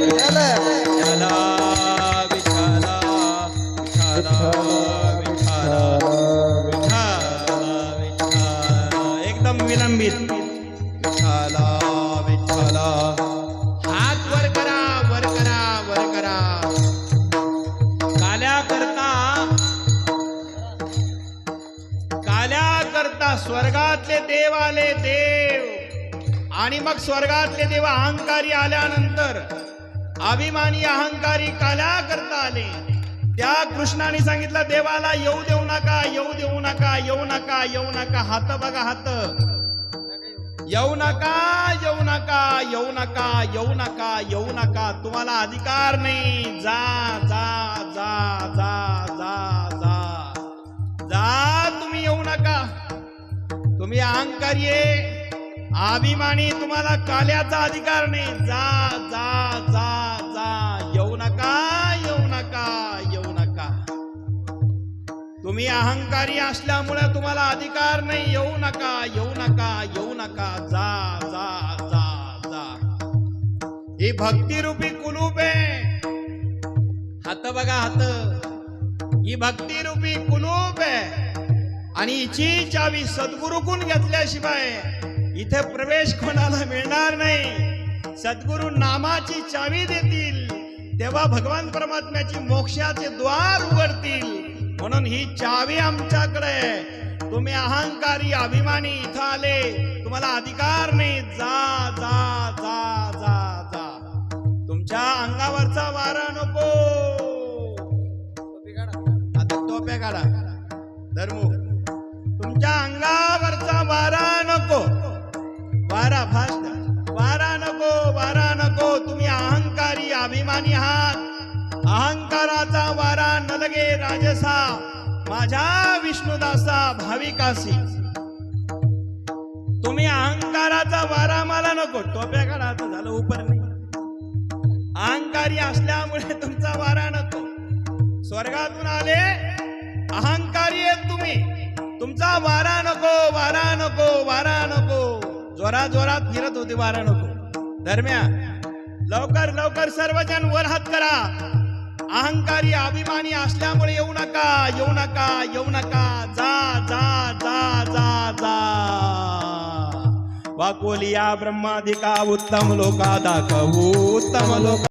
एकदम विलंबित. विठ्ठला. हात वर करा वर करा वर करा. काल्या करता काल्या करता स्वर्गातले देव आले देव. आणि मग स्वर्गातले देव अहंकारी आल्यानंतर अभिमानी अहंकारी काल्या करता आले. त्या कृष्णाने सांगितलं देवाला येऊ देऊ नका येऊ देऊ नका येऊ नका येऊ नका. हात बघा हात. येऊ नका येऊ नका येऊ नका येऊ नका येऊ नका. तुम्हाला अधिकार नाही. जा जा जा जा जा जा. जा तुम्ही येऊ नका. तुम्ही अहंकारी अभिमानी तुम्हाला काल्याचा अधिकार नाही. जा जा जा तुम्ही अहंकारी असल्यामुळे तुम्हाला अधिकार नाही. येऊ नका येऊ नका येऊ नका. जा जा जा जा. ही भक्तिरूपी कुलूप आहे. हात बघा हात. ही भक्तिरूपी कुलूप आहे. आणि हिची चावी सद्गुरूकून घेतल्याशिवाय इथे प्रवेश कोणाला मिळणार नाही. सद्गुरू नामाची चावी देतील तेव्हा भगवान परमात्म्याची मोक्षाचे द्वार उघडतील. म्हणून ही चावी आमच्याकडे आहे. तुम्ही अहंकारी अभिमानी इथं आले. तुम्हाला अधिकार नाही. जा जा जा जा जा. तुमच्या अंगावरचा वारा नको. आता टोप्या काढा. धर्मू तुमच्या अंगावरचा वारा नको. वारा फास्ट वारा नको वारा नको. तुम्ही अहंकारी अभिमानी आहात. अहंकाराचा वारा नलगे राजसा माझ्या विष्णुदासा भाविकासी. तुम्ही अहंकाराचा वारा मला नको टोप्या काढा झालं उपर नाही अहंकारी असल्यामुळे तुमचा वारा नको. स्वर्गातून आले अहंकारी आहेत तुम्ही. तुमचा वारा नको वारा नको वारा नको. जोरा जोरात फिरत होते वारा नको. दरम्यान लवकर लवकर सर्वजण वर हात करा. अहंकारी अभिमानी असल्यामुळे येऊ नका येऊ नका येऊ नका. जा जा जा जा जा. वाकोलिया ब्रह्मादिका उत्तम लोका दाखवू उत्तम लोक